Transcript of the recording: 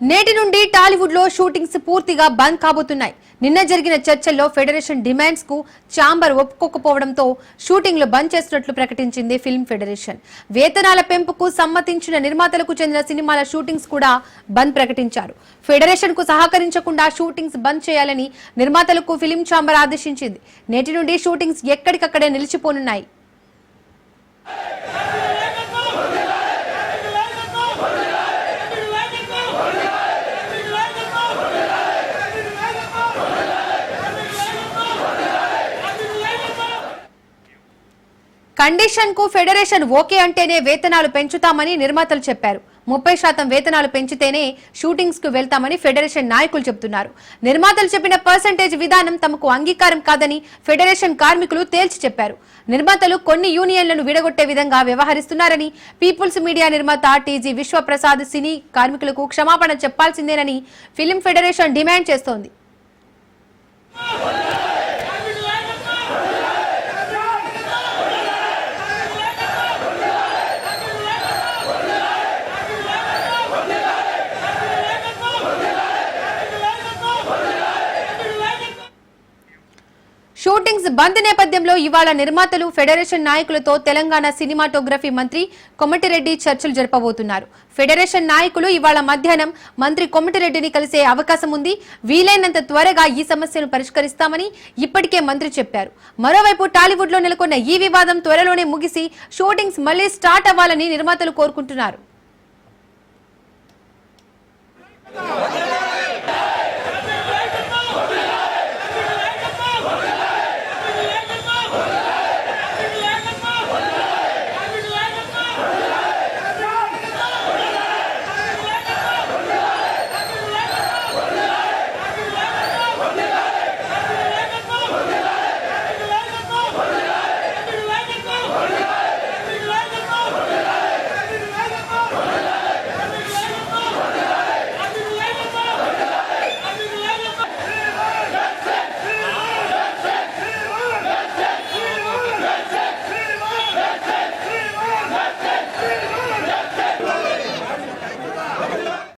నేటి నుండి టాలీవుడ్లో షూటింగ్స్ పూర్తిగా బంద్ కాబోతున్నాయి. నిన్న జరిగిన చర్చల్లో ఫెడరేషన్ డిమాండ్స్కు చాంబర్ ఒప్పుకోకపోవడంతో షూటింగ్లు బంద్ చేస్తున్నట్లు ప్రకటించింది ఫిల్మ్ ఫెడరేషన్. వేతనాల పెంపుకు సమ్మతించిన నిర్మాతలకు చెందిన సినిమాల షూటింగ్స్ కూడా బంద్ ప్రకటించారు. ఫెడరేషన్కు సహకరించకుండా షూటింగ్స్ బంద్ చేయాలని నిర్మాతలకు ఫిల్మ్ ఛాంబర్ ఆదేశించింది. నేటి నుండి షూటింగ్స్ ఎక్కడికక్కడే నిలిచిపోనున్నాయి. కండిషన్కు ఫెడరేషన్ ఓకే అంటేనే వేతనాలు పెంచుతామని నిర్మాతలు చెప్పారు. ముప్పై శాతం వేతనాలు పెంచితేనే షూటింగ్స్కు వెళ్తామని ఫెడరేషన్ నాయకులు చెబుతున్నారు. నిర్మాతలు చెప్పిన పర్సంటేజ్ విధానం తమకు అంగీకారం కాదని ఫెడరేషన్ కార్మికులు తేల్చి చెప్పారు. నిర్మాతలు కొన్ని యూనియన్లను విడగొట్టే విధంగా వ్యవహరిస్తున్నారని పీపుల్స్ మీడియా నిర్మాత టీజీ విశ్వప్రసాద్ సినీ కార్మికులకు క్షమాపణ చెప్పాల్సిందేనని ఫిలిం ఫెడరేషన్ డిమాండ్ చేస్తోంది. షూటింగ్స్ బంద్ నేపథ్యంలో ఇవాళ నిర్మాతలు ఫెడరేషన్ నాయకులతో తెలంగాణ సినిమాటోగ్రఫీ మంత్రి కొమటిరెడ్డి చర్చలు జరపబోతున్నారు. ఫెడరేషన్ నాయకులు ఇవాళ మధ్యాహ్నం మంత్రి కొమటిరెడ్డిని కలిసే అవకాశం ఉంది. వీలైనంత త్వరగా ఈ సమస్యను పరిష్కరిస్తామని ఇప్పటికే మంత్రి చెప్పారు. మరోవైపు టాలీవుడ్లో నెలకొన్న ఈ వివాదం త్వరలోనే ముగిసి షూటింగ్స్ మళ్ళీ స్టార్ట్ అవ్వాలని నిర్మాతలు కోరుకుంటున్నారు.